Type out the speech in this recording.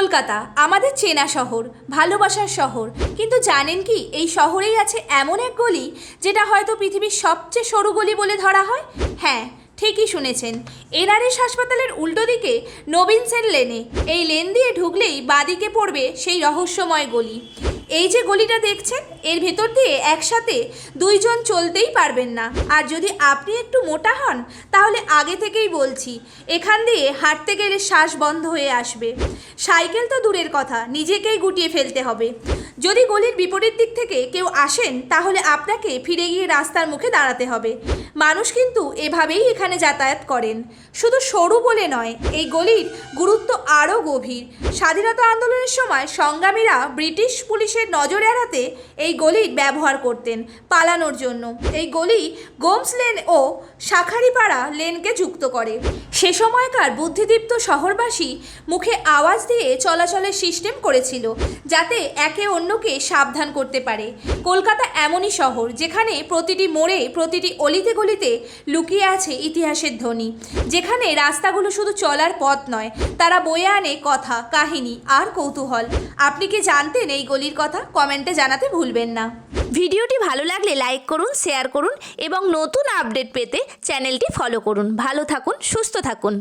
কলকাতা, আমাদের চেনা শহর, ভালোবাসার শহর। কিন্তু জানেন কি, এই শহরেই আছে এমন এক গলি, যেটা হয়তো পৃথিবীর সবচেয়ে সরু গলি বলে ধরা হয়? হ্যাঁ ঠিকই শুনেছেন। এনআরএস হাসপাতালের উল্টো দিকে নবীন সেন লেনে, এই লেন দিয়ে ঢুকলেই বাদিকে পড়বে সেই রহস্যময় গলি। এই যে গলিটা দেখছেন, এর ভেতর দিয়ে একসাথে দুইজন চলতেই পারবেন না। আর যদি আপনি একটু মোটা হন, তাহলে আগে থেকেই বলছি, এখান দিয়ে হাঁটতে গেলে শ্বাস বন্ধ হয়ে আসবে। সাইকেল তো দূরের কথা, নিজেকেই গুটিয়ে ফেলতে হবে। যদি গলির বিপরীত দিক থেকে কেউ আসেন, তাহলে আপনাকে ফিরে গিয়ে রাস্তার মুখে দাঁড়াতে হবে। মানুষ কিন্তু এভাবেই এখানে যাতায়াত করেন। শুধু সরু বলে নয়, এই গলির গুরুত্ব আরও গভীর। স্বাধীনতা আন্দোলনের সময় সংগ্রামীরা ব্রিটিশ পুলিশের নজর এড়াতে এই গলি ব্যবহার করতেন পালানোর জন্য। এই গলি গোমস লেন ও শাখারিপাড়া লেনকে যুক্ত করে। সে সময়কার বুদ্ধিদীপ্ত শহরবাসী মুখে আওয়াজ দিয়ে চলাচলের সিস্টেম করেছিল, যাতে একে অন্যকে সাবধান করতে পারে। কলকাতা এমনই শহর, যেখানে প্রতিটি মোড়ে, প্রতিটি অলিতে গলিতে লুকিয়ে আছে ইতিহাসের ধ্বনি। যেখানে রাস্তাগুলো শুধু চলার পথ নয়, তারা বয়ে আনে কথা, কাহিনী আর কৌতূহল। আপনি কি জানতেন এই গলির কথা কমেন্টে জানাতে ভুলবেন না। ভিডিওটি ভালো লাগলে লাইক করুন, শেয়ার করুন এবং নতুন আপডেট পেতে চ্যানেলটি ফলো করুন। ভালো থাকুন, সুস্থ থাকুন।